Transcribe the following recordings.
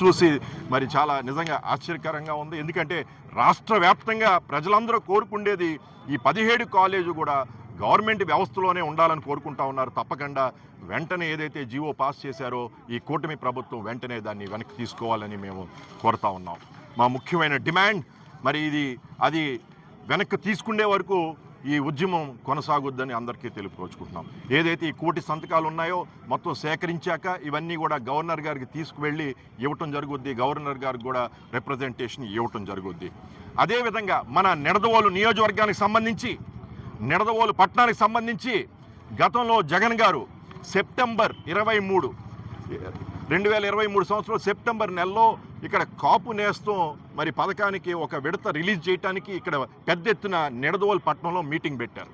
చూసి మరి చాలా నిజంగా ఆశ్చర్యకరంగా ఉంది. ఎందుకంటే రాష్ట్ర వ్యాప్తంగా ప్రజలందరూ కోరుకుండేది ఈ పదిహేడు కాలేజీ కూడా గవర్నమెంట్ వ్యవస్థలోనే ఉండాలని కోరుకుంటా ఉన్నారు. తప్పకుండా వెంటనే ఏదైతే జీవో పాస్ చేశారో ఈ కూటమి ప్రభుత్వం వెంటనే దాన్ని వెనక్కి తీసుకోవాలని మేము కోరుతా ఉన్నాం. మా ముఖ్యమైన డిమాండ్ మరి ఇది అది వెనక్కి తీసుకునే వరకు ఈ ఉద్యమం కొనసాగుద్దని అందరికీ తెలుపుకోవచ్చుకుంటున్నాం ఏదైతే ఈ కోటి సంతకాలు ఉన్నాయో మొత్తం సేకరించాక ఇవన్నీ కూడా గవర్నర్ గారికి తీసుకువెళ్ళి ఇవ్వటం జరుగుద్ది గవర్నర్ గారికి కూడా రిప్రజెంటేషన్ ఇవ్వటం జరుగుద్ది. అదేవిధంగా మన నిడదవోలు నియోజకవర్గానికి సంబంధించి నిడదవోలు పట్టణానికి సంబంధించి గతంలో జగన్ గారు సెప్టెంబర్ ఇరవై మూడు రెండు వేల ఇరవై మూడు సంవత్సరం సెప్టెంబర్ నెలలో ఇక్కడ కాపు నేస్తం మరి పథకానికి ఒక విడత రిలీజ్ చేయడానికి ఇక్కడ పెద్ద ఎత్తున నిడదవోలు పట్టణంలో మీటింగ్ పెట్టారు.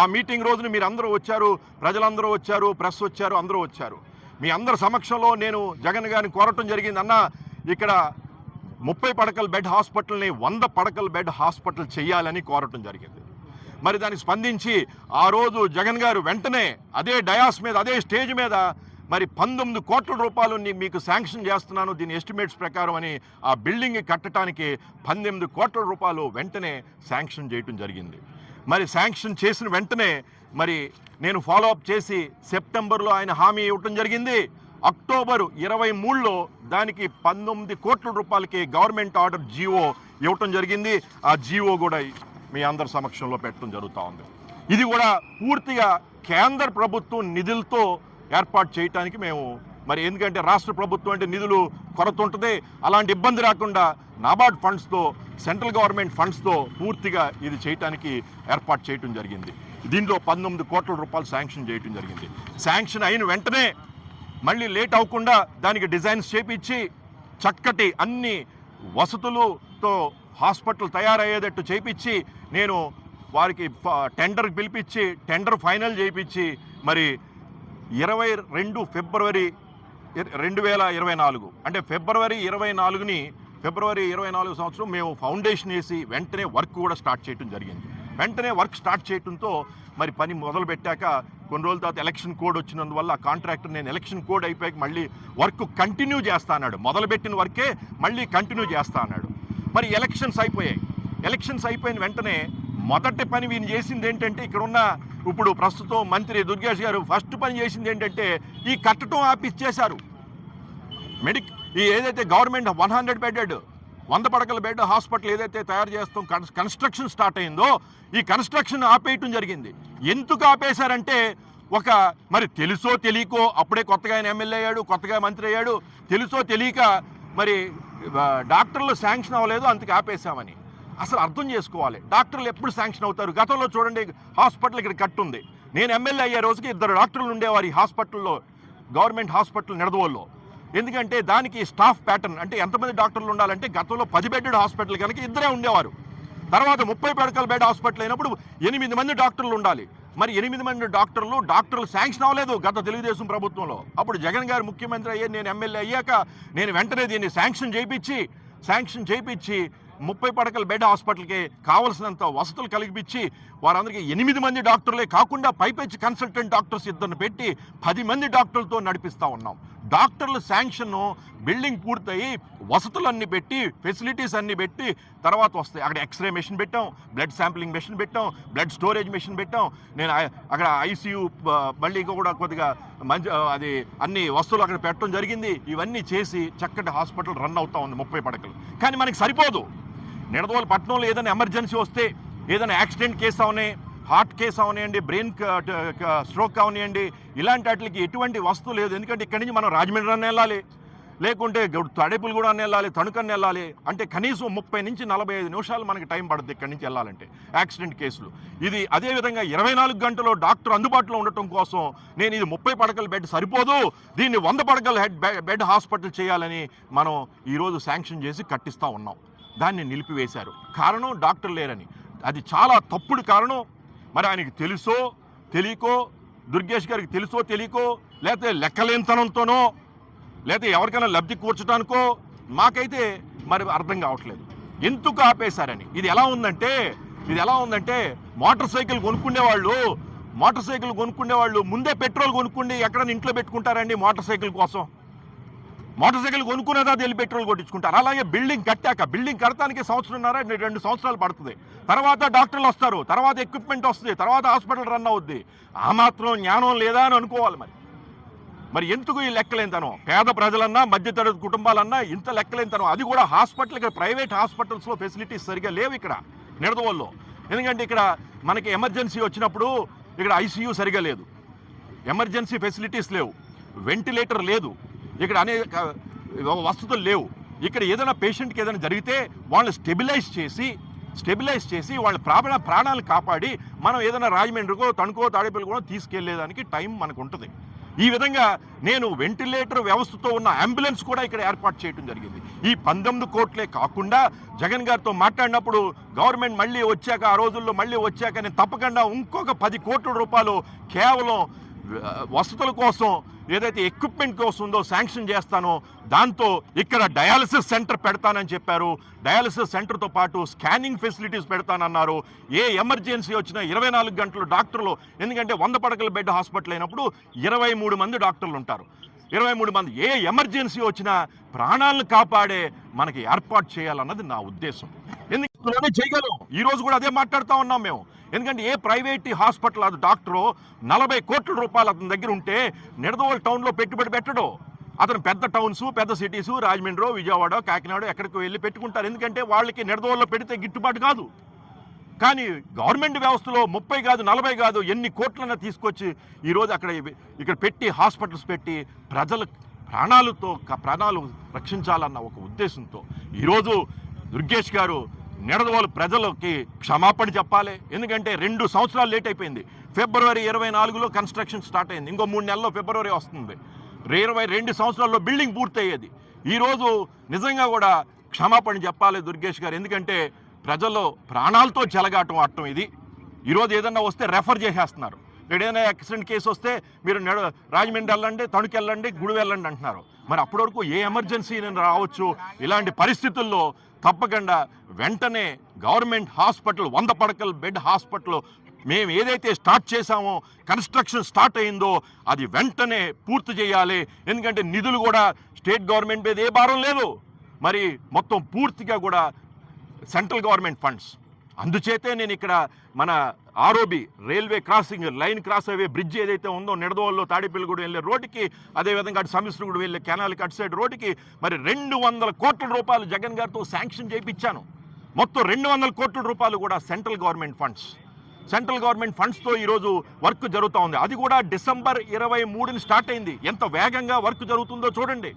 ఆ మీటింగ్ రోజున మీరు అందరూ వచ్చారు ప్రజలందరూ వచ్చారు ప్రెస్ వచ్చారు అందరూ వచ్చారు. మీ అందరి సమక్షంలో నేను జగన్ గారిని కోరటం జరిగింది అన్న ఇక్కడ ముప్పై పడకల బెడ్ హాస్పిటల్ని వంద పడకల బెడ్ హాస్పిటల్ చేయాలని కోరటం జరిగింది. మరి దానికి స్పందించి ఆ రోజు జగన్ గారు వెంటనే అదే డయాస్ మీద అదే స్టేజ్ మీద మరి పంతొమ్మిది కోట్ల రూపాయలు మీకు శాంక్షన్ చేస్తున్నాను దీని ఎస్టిమేట్స్ ప్రకారం అని ఆ బిల్డింగ్ కట్టడానికి పంతొమ్మిది కోట్ల రూపాయలు వెంటనే శాంక్షన్ చేయటం జరిగింది. మరి శాంక్షన్ చేసిన వెంటనే మరి నేను ఫాలో అప్ చేసి సెప్టెంబర్లో ఆయన హామీ ఇవ్వటం జరిగింది. అక్టోబర్ ఇరవై మూడులో దానికి పంతొమ్మిది కోట్ల రూపాయలకి గవర్నమెంట్ ఆర్డర్ జీవో ఇవ్వటం జరిగింది. ఆ జీవో కూడా మీ అందరి సమక్షంలో పెట్టడం జరుగుతూ ఉంది. ఇది కూడా పూర్తిగా కేంద్ర ప్రభుత్వం నిధులతో ఏర్పాటు చేయటానికి మేము మరి ఎందుకంటే రాష్ట్ర ప్రభుత్వం అంటే నిధులు కొరత ఉంటుంది అలాంటి ఇబ్బంది రాకుండా నాబార్డ్ ఫండ్స్తో సెంట్రల్ గవర్నమెంట్ ఫండ్స్తో పూర్తిగా ఇది చేయటానికి ఏర్పాటు చేయటం జరిగింది. దీంట్లో పంతొమ్మిది కోట్ల రూపాయలు శాంక్షన్ చేయటం జరిగింది. శాంక్షన్ అయిన వెంటనే మళ్ళీ లేట్ అవ్వకుండా దానికి డిజైన్స్ చేపించి చక్కటి అన్ని వసతులతో హాస్పిటల్ తయారయ్యేటట్టు చేపించి నేను వారికి టెండర్ పిలిపించి టెండర్ ఫైనల్ చేయించి మరి ఇరవై రెండు ఫిబ్రవరి రెండు వేల ఇరవై నాలుగు. అంటే ఫిబ్రవరి ఇరవై నాలుగుని ఫిబ్రవరి ఇరవై నాలుగు సంవత్సరం మేము ఫౌండేషన్ వేసి వెంటనే వర్క్ కూడా స్టార్ట్ చేయడం జరిగింది. వెంటనే వర్క్ స్టార్ట్ చేయడంతో మరి పని మొదలు పెట్టాక కొన్ని రోజుల తర్వాత ఎలక్షన్ కోడ్ వచ్చినందువల్ల కాంట్రాక్టర్ నేను ఎలక్షన్ కోడ్ అయిపోయాక మళ్ళీ వర్క్ కంటిన్యూ చేస్తా అన్నాడు. మొదలుపెట్టిన వర్కే మళ్ళీ కంటిన్యూ చేస్తా అన్నాడు. మరి ఎలక్షన్స్ అయిపోయాయి. ఎలక్షన్స్ అయిపోయిన వెంటనే మొదటి పని వీని చేసింది ఏంటంటే ఇక్కడ ఉన్న ఇప్పుడు ప్రస్తుతం మంత్రి దుర్గేష్ గారు ఫస్ట్ పని చేసింది ఏంటంటే ఈ కట్టడం ఆపిచ్చేశారు. మెడిక్ ఈ ఏదైతే గవర్నమెంట్ వన్ హండ్రెడ్ బెడెడ్ వంద పడకల బెడ్ హాస్పిటల్ ఏదైతే తయారు చేస్తాం కన్- కన్స్ట్రక్షన్ స్టార్ట్ అయిందో ఈ కన్స్ట్రక్షన్ ఆపేయటం జరిగింది. ఎందుకు ఆపేశారంటే ఒక మరి తెలుసో తెలియకో అప్పుడే కొత్తగా ఆయన ఎమ్మెల్యే అయ్యాడు కొత్తగా మంత్రి అయ్యాడు. తెలుసో తెలియక మరి డాక్టర్లు శాంక్షన్ అవ్వలేదు అందుకు ఆపేశామని. అసలు అర్థం చేసుకోవాలి. డాక్టర్లు ఎప్పుడు శాంక్షన్ అవుతారు? గతంలో చూడండి హాస్పిటల్ ఇక్కడ కట్టుంది నేను ఎమ్మెల్యే అయ్యే రోజుకి ఇద్దరు డాక్టర్లు ఉండేవారు ఈ హాస్పిటల్లో గవర్నమెంట్ హాస్పిటల్ నిడదవోల్లో. ఎందుకంటే దానికి స్టాఫ్ ప్యాటర్న్ అంటే ఎంతమంది డాక్టర్లు ఉండాలంటే గతంలో పది బెడ్డెడ్ హాస్పిటల్ కనుక ఇద్దరే ఉండేవారు. తర్వాత ముప్పై పడకల బెడ్ హాస్పిటల్ అయినప్పుడు ఎనిమిది మంది డాక్టర్లు ఉండాలి. మరి ఎనిమిది మంది డాక్టర్లు డాక్టర్లు శాంక్షన్ అవ్వలేదు గత తెలుగుదేశం ప్రభుత్వంలో. అప్పుడు జగన్ గారు ముఖ్యమంత్రి అయ్యే నేను ఎమ్మెల్యే అయ్యాక నేను వెంటనే దీన్ని శాంక్షన్ చేయించి శాంక్షన్ చేయించి ముప్పై పడకల బెడ్ హాస్పిటల్కి కావలసినంత వసతులు కలిగిపించి వారందరికీ ఎనిమిది మంది డాక్టర్లే కాకుండా పైపెచ్చి కన్సల్టెంట్ డాక్టర్స్ ఇద్దరిని పెట్టి పది మంది డాక్టర్లతో నడిపిస్తూ ఉన్నాం. డాక్టర్ల శాంక్షన్ బిల్డింగ్ పూర్తయి వసతులన్నీ పెట్టి ఫెసిలిటీస్ అన్నీ పెట్టి తర్వాత వస్తాయి. అక్కడ ఎక్స్రే మెషిన్ పెట్టాం బ్లడ్ శాంప్లింగ్ మెషిన్ పెట్టాం బ్లడ్ స్టోరేజ్ మెషిన్ పెట్టాం. నేను అక్కడ ఐసీయూ మళ్ళీ కూడా కొద్దిగా మంచి అది అన్ని వస్తువులు అక్కడ పెట్టడం జరిగింది. ఇవన్నీ చేసి చక్కటి హాస్పిటల్ రన్ అవుతా ఉంది ముప్పై పడకలు. కానీ మనకి సరిపోదు. నిడదవోలు పట్టణంలో ఏదైనా ఎమర్జెన్సీ వస్తే ఏదైనా యాక్సిడెంట్ కేసు అవని హార్ట్ కేసు అవనివ్వండి బ్రెయిన్ స్ట్రోక్ అవనివ్వండి ఇలాంటి వాటికి ఎటువంటి వస్తువు లేదు. ఎందుకంటే ఇక్కడి నుంచి మనం రాజమండ్రి అని వెళ్ళాలి. లేకుంటే తడేపులు కూడా వెళ్ళాలి తణుకని వెళ్ళాలి. అంటే కనీసం ముప్పై నుంచి నలభై ఐదు నిమిషాలు మనకి టైం పడుతుంది ఇక్కడి నుంచి వెళ్ళాలంటే యాక్సిడెంట్ కేసులు. ఇది అదేవిధంగా ఇరవై నాలుగు గంటలో డాక్టర్ అందుబాటులో ఉండటం కోసం నేను ఇది ముప్పై పడకల బెడ్ సరిపోదు. దీన్ని వంద పడకల హెడ్ బెడ్ హాస్పిటల్ చేయాలని మనం ఈరోజు శాంక్షన్ చేసి కట్టిస్తూ ఉన్నాం. దాన్ని నిలిపివేశారు. కారణం డాక్టర్ లేరని. అది చాలా తప్పుడు కారణం. మరి ఆయనకి తెలుసో తెలియకో దుర్గేష్ గారికి తెలుసో తెలియకో లేకపోతే లెక్కలేనితనంతోనో లేకపోతే ఎవరికైనా లబ్ధి కూర్చడానికో మాకైతే మరి అర్థం కావట్లేదు. ఎందుకు ఆపేశారని? ఇది ఎలా ఉందంటే ఇది ఎలా ఉందంటే మోటార్ సైకిల్ కొనుక్కునే వాళ్ళు మోటార్ సైకిల్ కొనుక్కునే వాళ్ళు ముందే పెట్రోల్ కొనుక్కుండి ఎక్కడైనా ఇంట్లో పెట్టుకుంటారండి మోటార్ సైకిల్ కోసం. మోటార్ సైకిల్ కొనుక్కునేదా వెళ్ళి పెట్రోల్ కొట్టించుకుంటారు. అలాగే బిల్డింగ్ కట్టాక బిల్డింగ్ కడతానికి సంవత్సరంన్నర రెండు సంవత్సరాలు పడుతుంది. తర్వాత డాక్టర్లు వస్తారు తర్వాత ఎక్విప్మెంట్ వస్తుంది తర్వాత హాస్పిటల్ రన్ అవుద్ది. ఆ మాత్రం జ్ఞానం లేదా అని అనుకోవాలి మరి. మరి ఎందుకు ఈ లెక్కలేనితనం? పేద ప్రజలన్నా మధ్యతరగతి కుటుంబాలన్నా ఇంత లెక్కలేనితనం. అది కూడా హాస్పిటల్ ఇక్కడ ప్రైవేట్ హాస్పిటల్స్లో ఫెసిలిటీస్ సరిగా లేవు ఇక్కడ నిడదవోల్లో. ఎందుకంటే ఇక్కడ మనకి ఎమర్జెన్సీ వచ్చినప్పుడు ఇక్కడ ఐసీయూ సరిగా లేదు. ఎమర్జెన్సీ ఫెసిలిటీస్ లేవు. వెంటిలేటర్ లేదు. ఇక్కడ అనేక వసతులు లేవు. ఇక్కడ ఏదైనా పేషెంట్కి ఏదైనా జరిగితే వాళ్ళని స్టెబిలైజ్ చేసి స్టెబిలైజ్ చేసి వాళ్ళ ప్రాణ ప్రాణాలు కాపాడి మనం ఏదైనా రాజమండ్రికో తణుకో తాడేపల్లికో తీసుకెళ్ళేదానికి టైం మనకు ఉంటుంది ఈ విధంగా నేను వెంటిలేటర్ వ్యవస్థతో ఉన్న అంబులెన్స్ కూడా ఇక్కడ ఏర్పాటు చేయడం జరిగింది. ఈ పంతొమ్మిది కోట్లే కాకుండా జగన్ గారితో మాట్లాడినప్పుడు గవర్నమెంట్ మళ్ళీ వచ్చాక ఆ రోజుల్లో మళ్ళీ వచ్చాక నేను తప్పకుండా ఇంకొక పది కోట్ల రూపాయలు కేవలం వసతుల కోసం ఏదైతే ఎక్విప్మెంట్ కోసం ఉందో శాంక్షన్ చేస్తానో దాంతో ఇక్కడ డయాలసిస్ సెంటర్ పెడతానని చెప్పారు. డయాలసిస్ సెంటర్తో పాటు స్కానింగ్ ఫెసిలిటీస్ పెడతానన్నారు. ఏ ఎమర్జెన్సీ వచ్చినా ఇరవై నాలుగు గంటలు డాక్టర్లు ఎందుకంటే వంద పడకల బెడ్ హాస్పిటల్ అయినప్పుడు ఇరవై మూడు మంది డాక్టర్లు ఉంటారు. ఇరవై మూడు మంది ఏ ఎమర్జెన్సీ వచ్చినా ప్రాణాలను కాపాడే మనకి ఏర్పాటు చేయాలన్నది నా ఉద్దేశం. ఎందుకు? చేయగలం. ఈ రోజు కూడా అదే మాట్లాడుతూ ఉన్నాం మేము. ఎందుకంటే ఏ ప్రైవేట్ హాస్పిటల్ అది డాక్టరు నలభై కోట్ల రూపాయలు అతని దగ్గర ఉంటే నిడదవోలు టౌన్లో పెట్టుబడి పెట్టడు. అతను పెద్ద టౌన్స్ పెద్ద సిటీస్ రాజమండ్రి విజయవాడ కాకినాడ ఎక్కడికి వెళ్ళి పెట్టుకుంటారు. ఎందుకంటే వాళ్ళకి నిడదవోల్లో పెడితే గిట్టుబాటు కాదు. కానీ గవర్నమెంట్ వ్యవస్థలో ముప్పై కాదు నలభై కాదు ఎన్ని కోట్లన్నా తీసుకొచ్చి ఈరోజు అక్కడ ఇక్కడ పెట్టి హాస్పిటల్స్ పెట్టి ప్రజల ప్రాణాలతో ప్రాణాలు రక్షించాలన్న ఒక ఉద్దేశంతో ఈరోజు దుర్గేష్ గారు నిడదవోలు ప్రజలకి క్షమాపణ చెప్పాలి. ఎందుకంటే రెండు సంవత్సరాలు లేట్ అయిపోయింది. ఫిబ్రవరి ఇరవై నాలుగులో కన్స్ట్రక్షన్ స్టార్ట్ అయింది. ఇంకో మూడు నెలల్లో ఫిబ్రవరి వస్తుంది. ఇరవై రెండు సంవత్సరాల్లో బిల్డింగ్ పూర్తయ్యేది. ఈరోజు నిజంగా కూడా క్షమాపణ చెప్పాలి దుర్గేష్ గారు. ఎందుకంటే ప్రజల్లో ప్రాణాలతో చెలగాటం ఆడటం ఇది. ఈరోజు ఏదన్నా వస్తే రెఫర్ చేసేస్తున్నారు. ఏదైనా యాక్సిడెంట్ కేసు వస్తే మీరు రాజమండ్రి వెళ్ళండి తణుకు వెళ్ళండి గుడి వెళ్ళండి అంటున్నారు. మరి అప్పటి వరకు ఏ ఎమర్జెన్సీ నేను రావచ్చు. ఇలాంటి పరిస్థితుల్లో తప్పకుండా వెంటనే గవర్నమెంట్ హాస్పిటల్ వంద పడకల బెడ్ హాస్పిటల్ మేము ఏదైతే స్టార్ట్ చేశామో కన్స్ట్రక్షన్ స్టార్ట్ అయిందో అది వెంటనే పూర్తి చేయాలి. ఎందుకంటే నిధులు కూడా స్టేట్ గవర్నమెంట్ మీద ఏ భారం లేదు. మరి మొత్తం పూర్తిగా కూడా సెంట్రల్ గవర్నమెంట్ ఫండ్స్. అందుచేతే నేను ఇక్కడ మన ROB railway crossing line cross అవే బ్రిడ్జ్ ఏదైతే ఉందో నిడదవోల్లో కూడా వెళ్ళే రోడ్డుకి అదేవిధంగా అటు సమిశ్రగూడ వెళ్ళే కెనాల్కి అటు సైడ్ రోడ్డుకి మరి రెండు వందల కోట్ల రూపాయలు జగన్ గారితో శాంక్షన్ చేయించాను మొత్తం రెండు వందల కోట్ల రూపాయలు కూడా central government funds. Central government ఫండ్స్తో ఈరోజు వర్క్ జరుగుతూ ఉంది. అది కూడా డిసెంబర్ ఇరవై మూడుని స్టార్ట్ అయింది. ఎంత వేగంగా వర్క్ జరుగుతుందో చూడండి.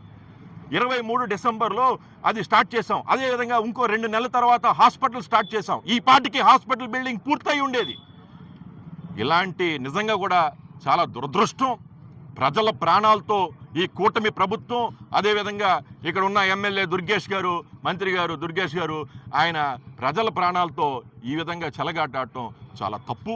ఇరవై మూడు డిసెంబర్లో అది స్టార్ట్ చేసాం అదేవిధంగా ఇంకో రెండు నెలల తర్వాత హాస్పిటల్ స్టార్ట్ చేసాం ఈ పాటికి హాస్పిటల్ బిల్డింగ్ పూర్తయి ఉండేది. ఇలాంటి నిజంగా కూడా చాలా దురదృష్టం. ప్రజల ప్రాణాలతో ఈ కూటమి ప్రభుత్వం అదేవిధంగా ఇక్కడ ఉన్న ఎమ్మెల్యే దుర్గేష్ గారు మంత్రి గారు దుర్గేష్ గారు ఆయన ప్రజల ప్రాణాలతో ఈ విధంగా చెలగాటాడటం చాలా తప్పు.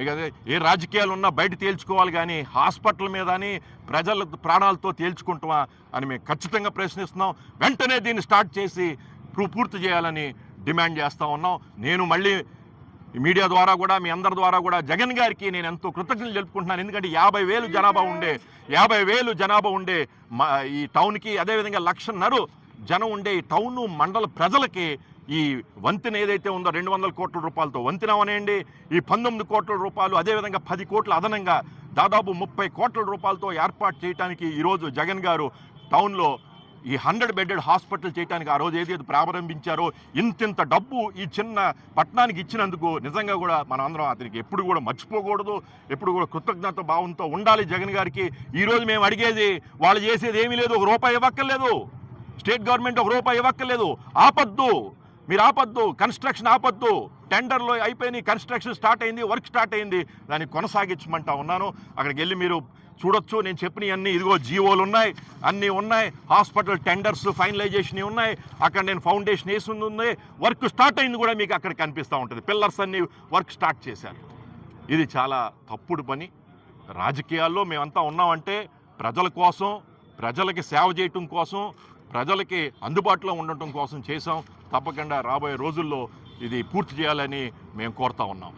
మీకు అదే ఏ రాజకీయాలు ఉన్నా బయట తేల్చుకోవాలి కానీ హాస్పిటల్ మీద అని ప్రజల ప్రాణాలతో తేల్చుకుంటామా అని మేము ఖచ్చితంగా ప్రశ్నిస్తున్నాం. వెంటనే దీన్ని స్టార్ట్ చేసి పూర్తి చేయాలని డిమాండ్ చేస్తూ ఉన్నాం. నేను మళ్ళీ మీడియా ద్వారా కూడా మీ అందరి ద్వారా కూడా జగన్ గారికి నేను ఎంతో కృతజ్ఞతలు జరుపుకుంటున్నాను ఎందుకంటే యాభై వేలు జనాభా ఉండే యాభై వేలు జనాభా ఉండే మా ఈ టౌన్కి అదేవిధంగా లక్షన్నర జనం ఉండే ఈ టౌన్ మండల ప్రజలకి ఈ వంతెన ఏదైతే ఉందో రెండు వందల కోట్ల రూపాయలతో వంతెన అనేయండి ఈ పంతొమ్మిది కోట్ల రూపాయలు అదేవిధంగా పది కోట్ల అదనంగా దాదాపు ముప్పై కోట్ల రూపాయలతో ఏర్పాటు చేయడానికి ఈరోజు జగన్ గారు టౌన్లో ఈ హండ్రెడ్ బెడెడ్ హాస్పిటల్ చేయడానికి ఆ రోజు ఏదైతే ప్రారంభించారో ఇంతింత డబ్బు ఈ చిన్న పట్టణానికి ఇచ్చినందుకు నిజంగా కూడా మన అందరం అతనికి ఎప్పుడు కూడా మర్చిపోకూడదు ఎప్పుడు కూడా కృతజ్ఞత భావంతో ఉండాలి జగన్ గారికి. ఈరోజు మేము అడిగేది వాళ్ళు చేసేది ఏమీ లేదు ఒక రూపాయి ఇవ్వక్కర్లేదు. స్టేట్ గవర్నమెంట్ ఒక రూపాయి ఇవ్వక్కర్లేదు. ఆపద్దు. మీరు ఆపద్దు కన్స్ట్రక్షన్ ఆపద్దు. టెండర్లో అయిపోయినాయి కన్స్ట్రక్షన్ స్టార్ట్ అయింది వర్క్ స్టార్ట్ అయింది. దాన్ని కొనసాగించమంటా ఉన్నాను. అక్కడికి వెళ్ళి మీరు చూడొచ్చు నేను చెప్పిన అన్ని ఇదిగో జీవోలు ఉన్నాయి అన్నీ ఉన్నాయి. హాస్పిటల్ టెండర్స్ ఫైనలైజేషన్ ఉన్నాయి. అక్కడ నేను ఫౌండేషన్ వేసి ఉంది. వర్క్ స్టార్ట్ అయింది కూడా మీకు అక్కడ కనిపిస్తూ ఉంటుంది. పిల్లర్స్ అన్ని వర్క్ స్టార్ట్ చేశారు. ఇది చాలా తప్పుడు పని. రాజకీయాల్లో మేమంతా ఉన్నామంటే ప్రజల కోసం ప్రజలకి సేవ చేయటం కోసం ప్రజలకి అందుబాటులో ఉండటం కోసం చేసాం తప్పకుండా రాబోయే రోజుల్లో ఇది పూర్తి చేయాలని మేము కోరుతా ఉన్నాం.